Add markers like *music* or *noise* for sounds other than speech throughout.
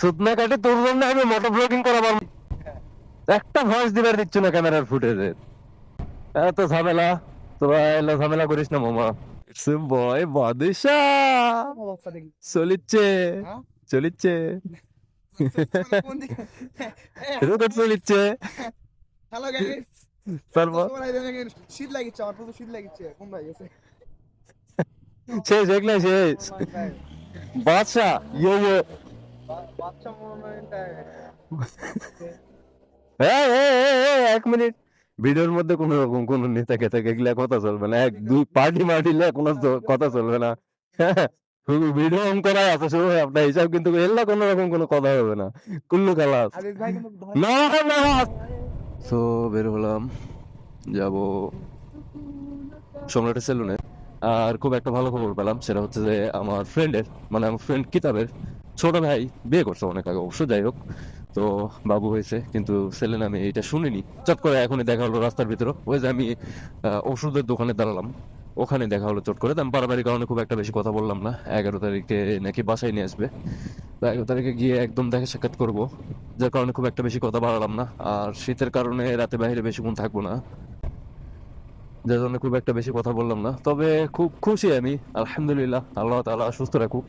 সুতনা কাটে তোর জন্য আমি মোটর ব্লগিং করাবার একটা ভয়েস দিবার দিচ্ছ না ক্যামেরার ফুটেজে এত ঝামেলা। তোরা এলো ঝামেলা করিস না মামা। ইটস বয় বাদশা। চলিচ্ছে? চলিচ্ছে। দিকে চলিচ্ছে। হ্যালো গাইস তারপর? শীত লাগিচ্ছে আমার পুরো শীত লাগিচ্ছে। কোন ভাই গেছে। শেষ দেখলে শেষ। বাদশা ইয়ে ইয়ে। এক মিনিট। ভিডিওর মধ্যে কোন রকম কোন নেতা কেতা গেলে কথা চলবে না। এক দুই পার্টি মার্টিলে কোনো কথা চলবে না। ভিডিও অন করা আছে শুরু আপনার হিসাব কিন্তু এল্লা কোন রকম কোনো কথা হবে না। কুল্লু না না তো বের হলাম। যাব সম্রাটের সেলুনে আর খুব একটা ভালো খবর পেলাম সেটা হচ্ছে যে আমার ফ্রেন্ডের মানে আমার ফ্রেন্ড কিতাবের ছোট ভাই বিয়ে করছে অনেক আগে, অবশ্য যাই হোক। তো বাবু হয়েছে, কিন্তু সেলেন আমি এটা শুনিনি। চট করে এখনই দেখা হলো রাস্তার ভিতরে। ওই যে আমি ওষুধের দোকানে দাঁড়ালাম। ওখানে দেখা হলো চট করে। আমি পারাবাড়ি কারণে খুব একটা বেশি কথা বললাম না। এগারো তারিখে নাকি বাসায় নিয়ে আসবে। তো এগারো তারিখে গিয়ে একদম দেখা সাক্ষাৎ করব। যার কারণে খুব একটা বেশি কথা বাড়ালাম না। আর শীতের কারণে রাতে বাইরে বেশিক্ষণ থাকব না। যার জন্য খুব একটা বেশি কথা বললাম না। তবে খুব খুশি আমি। আলহামদুলিল্লাহ। আল্লাহ তালা সুস্থ রাখুক।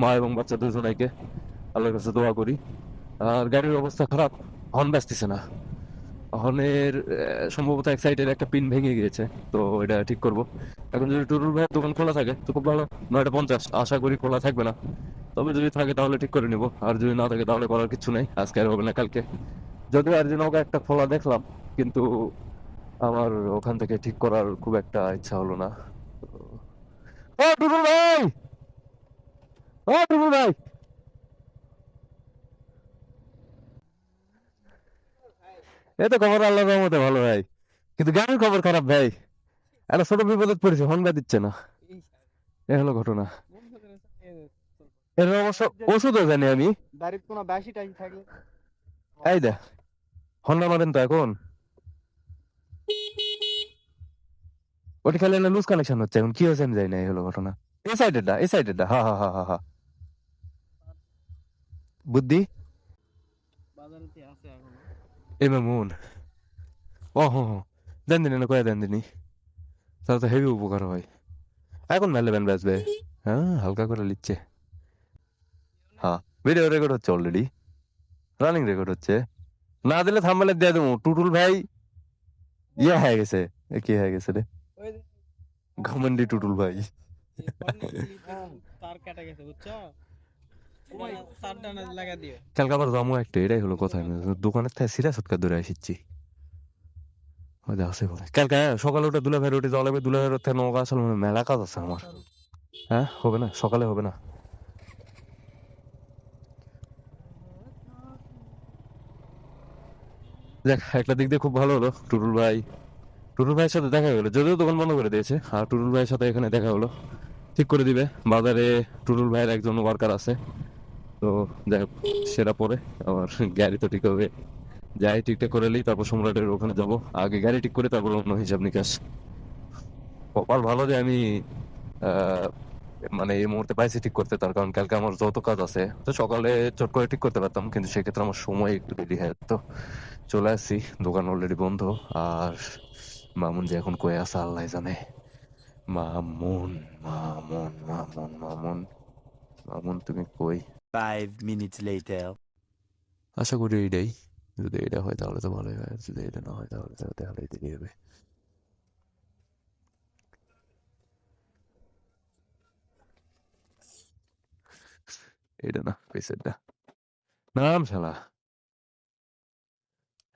মা এবং বাচ্চা দুজনাইকে আল্লাহর কাছে দোয়া করি। আর গাড়ির অবস্থা খারাপ, হর্ন বাজতেছে না। হর্নের সম্ভবত এক সাইডের একটা পিন ভেঙে গিয়েছে, তো এটা ঠিক করব। এখন যদি টুরুল ভাইয়ের দোকান খোলা থাকে, তো খুব ভালো। নয়টা পঞ্চাশ, আশা করি খোলা থাকবে না। তবে যদি থাকে তাহলে ঠিক করে নিব। আর যদি না থাকে তাহলে করার কিছু নেই, আজকে আর হবে না কালকে। যদিও আর ওকে একটা খোলা দেখলাম, কিন্তু আমার ওখান থেকে ঠিক করার খুব একটা ইচ্ছা হলো না। ও, টুটুল ভাই! ও টুটুল ভাই। এই তো খবর আল্লাহর রহমতে ভালো ভাই। কিন্তু গাড়ির খবর খারাপ ভাই। একটা ছোট বিপদে পড়েছে হনবা দিচ্ছে না। এ হলো ঘটনা। এর অবশ্য ওষুধও জানি আমি। বাড়ির কোনো বাসি টাইম থাকলে। এই দে হন্ডা মারেন তো এখন। ওটি খালি লুজ কানেকশন হচ্ছে এখন। কি হয়েছে আমি জানি না এই হলো ঘটনা। এই সাইডেরটা এই সাইডেরটা হা হা হা হা হা। বুদ্ধি? এখন। মামুন ও হো হো। দেন দিন কয়ে দেন দিনি। তাহলে তো হেভি উপকার হয়। এখন মেলে ব্যান বেচবে হ্যাঁ হালকা করে লিখছে। হ্যাঁ ভিডিও রেকর্ড হচ্ছে অলরেডি রানিং রেকর্ড হচ্ছে। না দিলে থাম্বালে দিয়ে দেবো। টুটুল ভাই ইয়ে হয়ে গেছে। এ কি হয়ে গেছে রে? ঘমন্ডি টুটুল ভাই। তার কাটা গেছে বুঝছ? একটা, এটাই হলো কথা। দোকানের থেকে সিরা ধরে বলে, কালকে সকালে দুলা লাগবে, দুলা নৌকা মেলা কাজ আছে আমার। হ্যাঁ হবে না, সকালে হবে না। দেখ, একটা দিক দিয়ে খুব ভালো হলো, টুটুল ভাই। টুটুল ভাইয়ের সাথে দেখা গেলো, যদিও দোকান বন্ধ করে দিয়েছে, আর টুটুল ভাইয়ের সাথে এখানে দেখা হলো। ঠিক করে দিবে, বাজারে টুটুল ভাইয়ের একজন ওয়ার্কার আছে। তো যাই হোক সেটা পরে। আমার গাড়ি তো ঠিক হবে। যাই ঠিকঠাক করে নিই, তারপর সম্রাটের ওখানে যাব। আগে গাড়ি ঠিক করে, তারপর অন্য হিসাব নিকাশ। কপাল ভালো যে আমি মানে এই মুহূর্তে পাইছি ঠিক করতে, তার কারণ কালকে আমার যত কাজ আছে, তো সকালে চট করে ঠিক করতে পারতাম। কিন্তু সেক্ষেত্রে আমার সময় একটু দেরি হয়। তো চলে আসছি, দোকান অলরেডি বন্ধ। আর মামুন যে এখন কয়ে আছে, আল্লাহ জানে। মামুন মামুন মামুন মামুন। মামুন, তুমি কই? Five minutes later. আশা করি এইটাই। যদি এটা হয় তাহলে তো ভালোই হয়, যদি এটা না হয় তাহলে তো তাহলে দেরি হবে। এটা না পেসেরটা নাম শালা।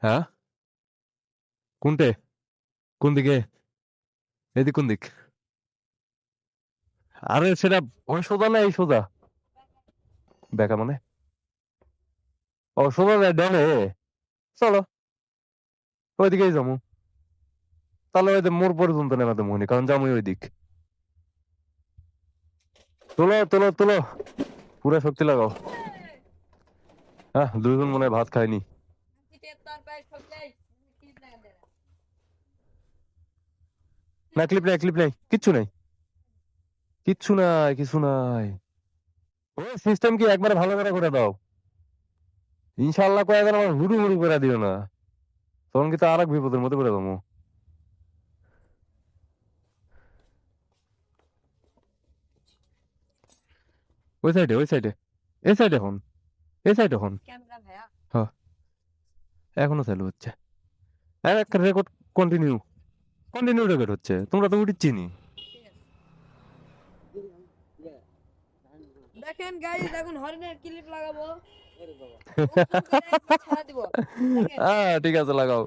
হ্যাঁ? কোনটে? কোন দিকে? এদিক কোন দিক? আরে সেটা, ওই সোজা না এই সোজা? বেকা মানে? ও সোজা যায় ডানে চলো। ওইদিকেই যাব তাহলে ওই মোড় পর্যন্ত নেমাতে মনে কারণ যাব ওই দিক তোলো তোলো তোলো, পুরা শক্তি লাগাও। হ্যাঁ দুইজন মনে ভাত খায়নি। না ক্লিপ নাই ক্লিপ নাই, কিচ্ছু নাই। কিচ্ছু নাই, কিছু নাই। ওই সিস্টেম কি একবারে ভালো করে করে দাও। ইনশাল্লাহ আমার হুড়ু হুড়ু করে দিও না। তখন কিন্তু আর এক বিপদের মধ্যে পড়ে যাব। ওই সাইডে ওই সাইডে এই সাইডে এখন এই সাইডে এখন ক্যামেরা এখনও চালু হচ্ছে। আর একটা রেকর্ড কন্টিনিউ কন্টিনিউ রেকর্ড হচ্ছে। তোমরা তো উঠি চিনি। দেখেন গাইস এখন হরিণের ক্লিপ লাগাবো। হ্যাঁ ঠিক আছে লাগাও।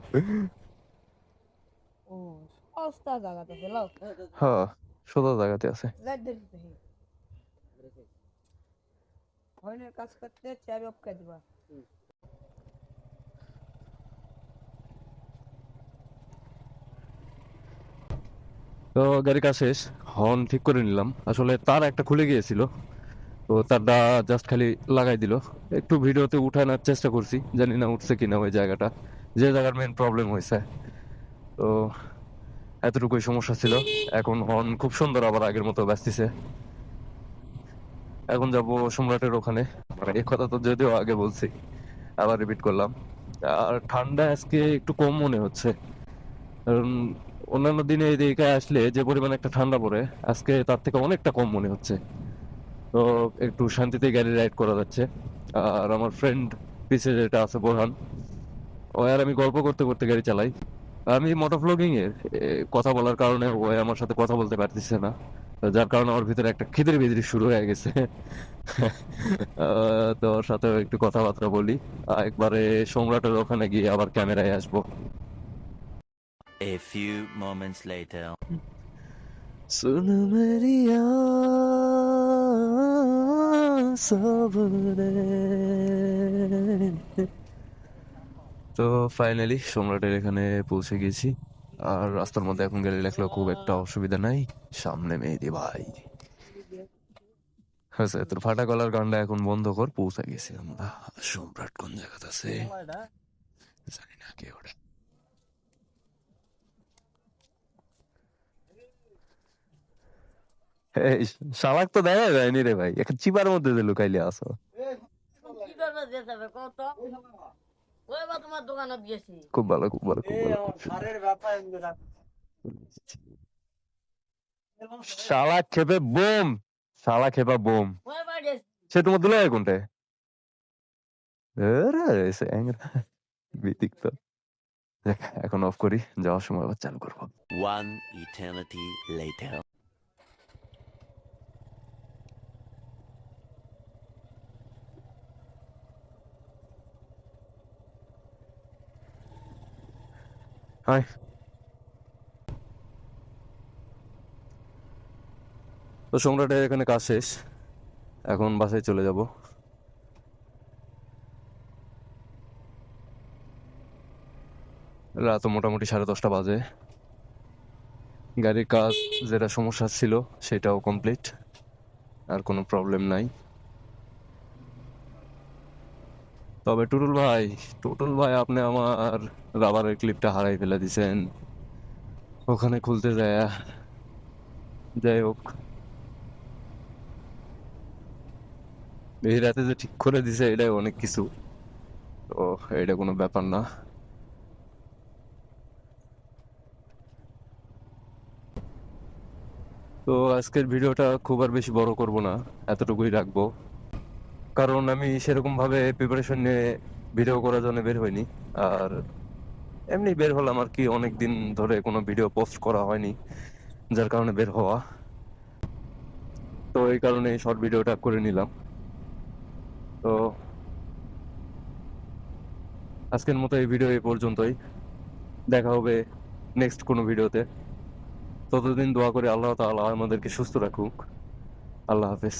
ও সস্তা জায়গাতে ফেলাও হ্যাঁ সোজা জায়গাতে আছে। হরিণের কাজ করতে চাবি অফ করে দিবা। তো গাড়ি কাজ শেষ হর্ন ঠিক করে নিলাম। আসলে তার একটা খুলে গিয়েছিল। তো তারটা জাস্ট খালি লাগাই দিল। একটু ভিডিওতে উঠানোর চেষ্টা করছি, জানি না উঠছে কিনা ওই জায়গাটা। যে জায়গার মেন প্রবলেম হয়েছে। তো এতটুকুই সমস্যা ছিল। এখন হর্ন খুব সুন্দর আবার আগের মতো ব্যস্তিছে এখন যাব সম্রাটের ওখানে। মানে এই কথা তো যদিও আগে বলছি, আবার রিপিট করলাম। আর ঠান্ডা আজকে একটু কম মনে হচ্ছে। কারণ অন্যান্য দিনে এই দিকে আসলে যে পরিমাণ একটা ঠান্ডা পড়ে, আজকে তার থেকে অনেকটা কম মনে হচ্ছে। তো একটু শান্তিতে গাড়ি রাইড করা যাচ্ছে। আর আমার ফ্রেন্ড পিছে যেটা আছে বোরহান ও আর আমি গল্প করতে করতে গাড়ি চালাই। আমি মোটর ব্লগিং এর কথা বলার কারণে ও আমার সাথে কথা বলতে পারতেছে না। যার কারণে ওর ভিতরে একটা খিদের বিদ্রি শুরু হয়ে গেছে। আহ, তো ওর সাথে একটু কথাবার্তা বলি। একবারে সম্রাটের ওখানে গিয়ে আবার ক্যামেরায় আসব। A few moments later. তো ফাইনালি সম্রাটের এখানে পৌঁছে গেছি। আর রাস্তার মধ্যে এখন গেলে লেখলেও খুব একটা অসুবিধা নাই। সামনে মেয়েদি ভাই। হ্যাঁ স্যার, তোর ফাটা গলার গানটা এখন বন্ধ কর, পৌঁছে গেছি আমরা। সম্রাট কোন জায়গাতে আছে? জানি না কে ওটা। *laughs* শালাক তো দেখা যায়নি রে ভাই। একটা চিপার মধ্যে যে লুকাইলে আসো। খুব ভালো খুব ভালো খুব ভালো শালা খেপে বোম! শালা খেপা বোম। সে তোমার দেখ এখন অফ করি, যাওয়ার সময় আবার চালু করব। Later. হাই তো সম্রাটের এখানে কাজ শেষ। এখন বাসায় চলে যাব। রাত মোটামুটি সাড়ে দশটা বাজে। গাড়ির কাজ, যেটা সমস্যা ছিল, সেটাও কমপ্লিট আর কোনো প্রবলেম নাই। তবে টুটুল ভাই টুটুল ভাই আপনি আমার রাবারের ক্লিপটা হারাই ফেলে দিছেন। ওখানে খুলতে যায়। যাই হোক। এই রাতে যে ঠিক করে দিছে, এটাই অনেক কিছু। তো এটা কোনো ব্যাপার না। তো আজকের ভিডিওটা খুব আর বেশি বড় করব না, এতটুকুই রাখব। কারণ আমি সেরকম ভাবে প্রিপারেশন নিয়ে ভিডিও করার জন্য বের হইনি। আর এমনি বের হলাম আর কি অনেক দিন ধরে কোনো ভিডিও পোস্ট করা হয়নি, যার কারণে বের হওয়া। তো এই কারণে শর্ট ভিডিওটা করে নিলাম। তো আজকের মতো এই ভিডিও এই পর্যন্তই। দেখা হবে নেক্সট কোনো ভিডিওতে ততদিন দোয়া করে আল্লাহ তাআলা আমাদেরকে সুস্থ রাখুক। আল্লাহ হাফেজ।